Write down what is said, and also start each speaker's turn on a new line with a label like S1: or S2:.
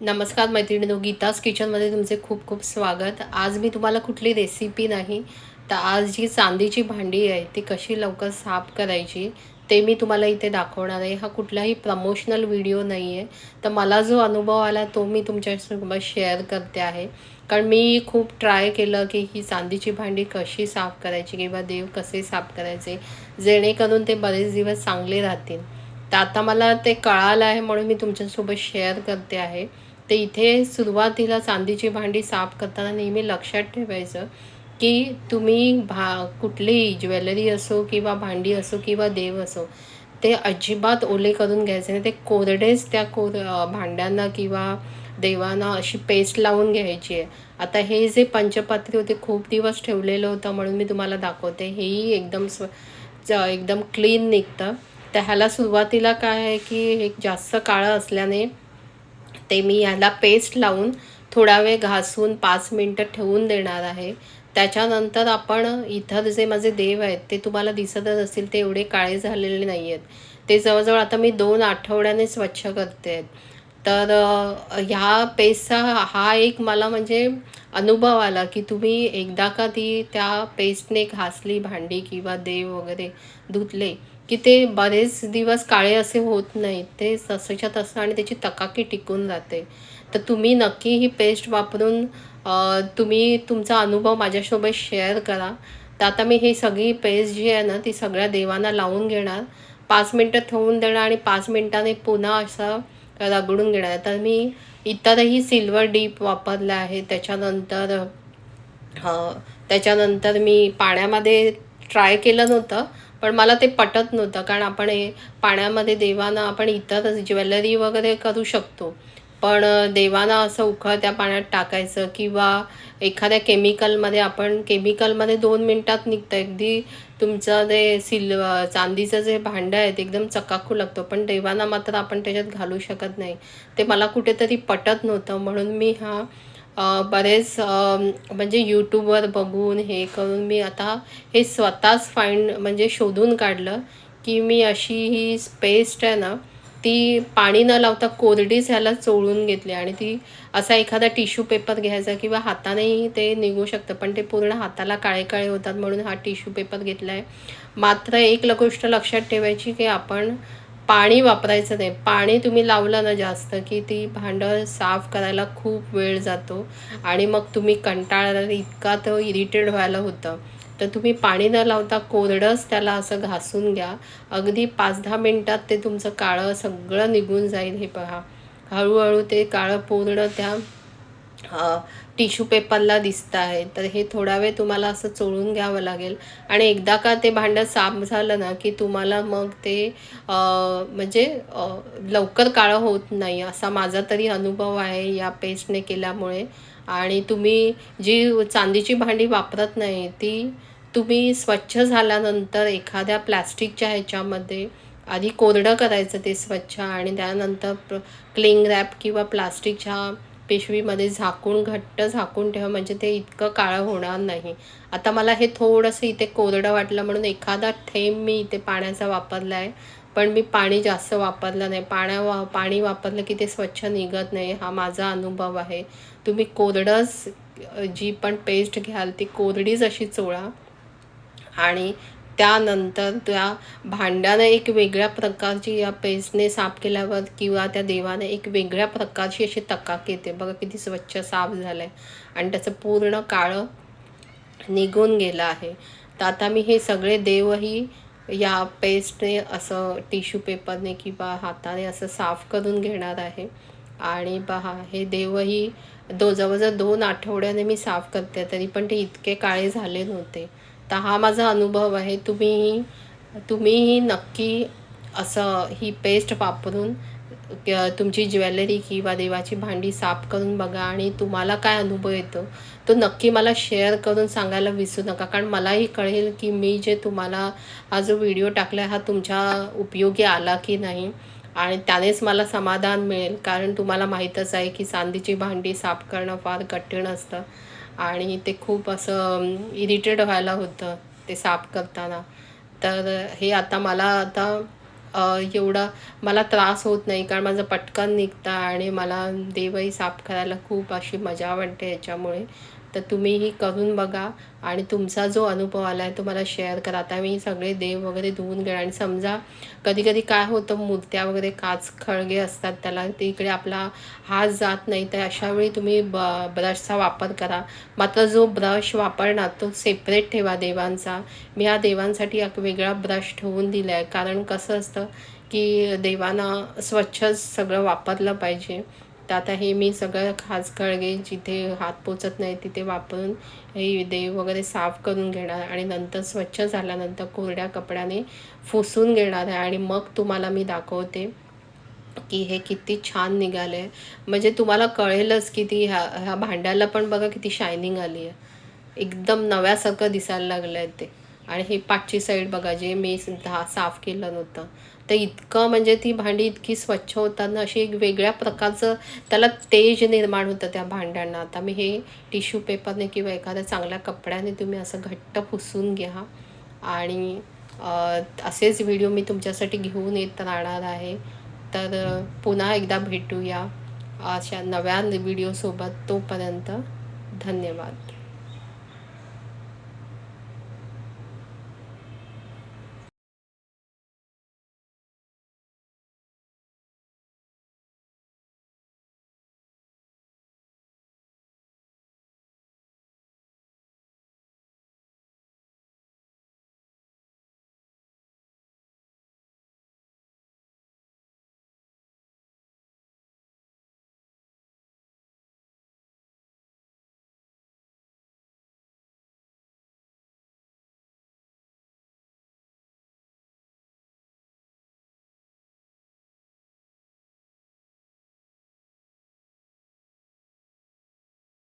S1: नमस्कार मैत्रिणीनो गीताज किचनमध्ये तुमचे खूप खूप स्वागत. आज मी तुम्हाला कुठली रेसिपी नाही तर आज जी चांदीची भांडी आहे ती कशी लवकर साफ करायची ते मी तुम्हाला इथे दाखवणार आहे. हा कुठलाही प्रमोशनल व्हिडिओ नाही आहे तर मला जो अनुभव आला तो मी तुमच्यासोबत शेअर करते आहे. कारण मी खूप ट्राय केलं की ही चांदीची भांडी कशी साफ करायची किंवा देव कसे साफ करायचे जेणेकरून ते बरेच दिवस चांगले राहतील. तर आता मला ते कळालं आहे म्हणून मी तुमच्यासोबत शेअर करते आहे. तर इथे सुरुवातीला चांदीची भांडी साफ करताना नेहमी लक्षात ठेवायचं की तुम्ही भा कुठलीही ज्वेलरी असो किंवा भांडी असो किंवा देव असो ते अजिबात ओले करून घ्यायचे नाही. ते कोरडेच त्या कोर भांड्यांना किंवा देवांना अशी पेस्ट लावून घ्यायची आहे. आता हे जे पंचपात्री होते खूप दिवस ठेवलेलं होतं म्हणून मी तुम्हाला दाखवते. हेही एकदम स्व एकदम क्लीन निघतं. तर ह्याला सुरुवातीला काय आहे की हे जास्त काळं असल्याने ते मी ह्याला पेस्ट लावून थोडा वेळ घासून पाच मिनटं ठेवून देणार आहे. त्याच्यानंतर आपण इथं जे माझे देव आहेत ते तुम्हाला दिसतच असतील ते एवढे काळे झालेले नाही आहेत ते जवळजवळ आता मी दोन आठवड्याने स्वच्छ करते. आहेत तर ह्या पेस्टचा हा एक मला म्हणजे अनुभव आला की तुम्ही एकदा का ती त्या पेस्टने घासली भांडी किंवा देव वगैरे धुतले की ते बरेच दिवस काळे असे होत नाहीत. ते तसंच्या तसं आणि त्याची तकाकी टिकून जाते. तर तुम्ही नक्की ही पेस्ट वापरून तुम्ही तुमचा अनुभव माझ्यासोबत शेअर करा. तर आता मी ही सगळी पेस्ट जी आहे ना ती सगळ्या देवांना लावून घेणार. पाच मिनटं ठेवून देणार आणि पाच मिनटाने पुन्हा असं रगडून घेणार. तर मी इतरही सिल्वर डीप वापरलं आहे. त्याच्यानंतर त्याच्यानंतर मी पाण्यामध्ये ट्राय केलं नव्हतं. पण मला ते पटत नव्हतं कारण आपण हे पाण्यामध्ये देवांना आपण इतर ज्वेलरी वगैरे करू शकतो. पण देवांना असं उखळत्या पाण्यात टाकायचं किंवा एखाद्या केमिकलमध्ये आपण केमिकलमध्ये दोन मिनटात निघतं. अगदी तुमचं ते सिल्व चांदीचं जे भांडं आहे ते एकदम चकाकू लागतो. पण देवांना मात्र आपण त्याच्यात घालू शकत नाही. ते मला कुठेतरी पटत नव्हतं म्हणून मी हा बरेच म्हणजे यूट्यूबवर बघून हे करून मी आता हे स्वतःच फाईंड म्हणजे शोधून काढलं की मी अशी ही पेस्ट आहे ना ती पाणी न लावता कोरडीच ह्याला चोळून घेतली आणि ती असा एखादा टिश्यू पेपर घ्यायचा किंवा हातानेही ते निघू शकतं पण ते पूर्ण हाताला काळे काळे होतात म्हणून हा टिश्यू पेपर घेतला आहे मात्र एक गोष्ट लक्षात ठेवायची की आपण पाणी वापरायचं नाही. पाणी तुम्ही लावलं ना जास्त की ती भांडं साफ करायला खूप वेळ जातो आणि मग तुम्ही कंटाळा इतका तो इरिटेड व्हायला होतं. तर तुम्ही पाणी न लावता कोरडंच त्याला असं घासून घ्या. अगदी पाच दहा मिनटात ते तुमचं काळं सगळं निघून जाईल हे पहा. हळूहळू ते काळं पूर्ण त्या टिश्यू पेपरला दिसत आहे. तर हे थोडा वेळ तुम्हाला असं चोळून घ्यावं लागेल. आणि एकदा का ते भांडं साफ झालं ना की तुम्हाला मग ते म्हणजे लवकर काळं होत नाही असा माझा तरी अनुभव आहे या पेस्टने केल्यामुळे. आणि तुम्ही जी चांदीची भांडी वापरत नाही ती तुम्ही स्वच्छ झाल्यानंतर एखाद्या प्लॅस्टिकच्या ह्याच्यामध्ये आधी कोरडं करायचं ते स्वच्छ आणि त्यानंतर क्लिंग रॅप किंवा प्लास्टिकच्या पिशवीमध्ये झाकून घट्ट झाकून ठेवा म्हणजे ते इतकं काळं होणार नाही. आता मला हे थोडंसं इथे कोरडं वाटलं म्हणून एखादा थेंब मी इथे पाण्याचा वापरला आहे पण मी पाणी जास्त वापरलं नाही. पाण्या वा पाणी वापरलं की ते स्वच्छ निघत नाही हा माझा अनुभव आहे. तुम्ही कोरडंच जी पण पेस्ट घ्याल ती कोरडीच अशी चोळा. आणि त्यानंतर त्या भांड्यानं एक वेगळ्या प्रकारची या पेस्टने साफ केल्यावर किंवा त्या देवाने एक वेगळ्या प्रकारची अशी तकाक येते. बघा किती स्वच्छ साफ झालं आहे आणि त्याचं पूर्ण काळं निघून गेलं आहे. तर आता मी हे सगळे देवही या पेस्टने असं टिश्यू पेपरने किंवा हाताने असं साफ करून घेणार आहे. आणि पहा हे देवही दो जवळजवळ दोन आठवड्याने मी साफ करते. तरी पण ते इतके काळे झाले नव्हते. तर हा माझा अनुभव आहे. तुम्हीही तुम्हीही नक्की असं ही पेस्ट वापरून तुमची ज्वेलरी किंवा देवाची भांडी साफ करून बघा आणि तुम्हाला काय अनुभव येतो तो नक्की मला शेअर करून सांगायला विसरू नका. कारण मलाही कळेल की मी जे तुम्हाला हा जो व्हिडिओ टाकला हा तुमच्या उपयोगी आला की नाही. आणि त्यानेच मला समाधान मिळेल. कारण तुम्हाला माहीतच आहे की चांदीची भांडी साफ करणं फार कठीण असतं. आणि ते खूप असं इरिटेट व्हायला होतं ते साफ करताना. तर हे आता मला आता एवढा एवढं मला त्रास होत नाही कारण माझं पटकन निघतं आणि मला देवही साफ करायला खूप अशी मजा वाटते याच्यामुळे. तर तुम्हीही करून बघा आणि तुमचा जो अनुभव आला आहे तो मला शेअर करा. आता मी सगळे देव वगैरे धुवून घेणं आणि समजा कधी कधी काय होतं मूर्त्या वगैरे काच खळगे असतात त्याला तिकडे आपला हात जात नाही तर अशावेळी तुम्ही ब ब्रशचा वापर करा. मात्र जो ब्रश वापरणार तो सेपरेट ठेवा देवांचा. मी या देवांसाठी एक वेगळा ब्रश ठेवून दिला आहे कारण कसं असतं की देवांना स्वच्छच सगळं वापरलं पाहिजे. तर आता हे मी सगळं खास कळगे जिथे हात पोचत नाही तिथे वापरून हे देव वगैरे साफ करून घेणार आणि नंतर स्वच्छ झाल्यानंतर कोरड्या कपड्याने फुसून घेणार आहे. आणि मग तुम्हाला मी दाखवते की हे किती छान निघालं. आहे म्हणजे तुम्हाला कळेलच की ती ह्या ह्या भांड्याला पण बघा किती शायनिंग आली आहे. एकदम नव्यासारखं दिसायला लागलं आहे ते. आणि हे पाठची साईड बघा जे मी दहा साफ केलं नव्हतं. तर इतकं म्हणजे ती भांडी इतकी स्वच्छ होताना अशी एक वेगळ्या प्रकारचं त्याला तेज निर्माण होतं त्या भांड्यांना. आता मी हे टिश्यू पेपरने किंवा एखाद्या चांगल्या कपड्याने तुम्ही असं घट्ट पुसून घ्या. आणि असेच व्हिडिओ मी तुमच्यासाठी घेऊन येत राहणार आहे. तर पुन्हा एकदा भेटूया अशा नव्या व्हिडिओसोबत तोपर्यंत धन्यवाद.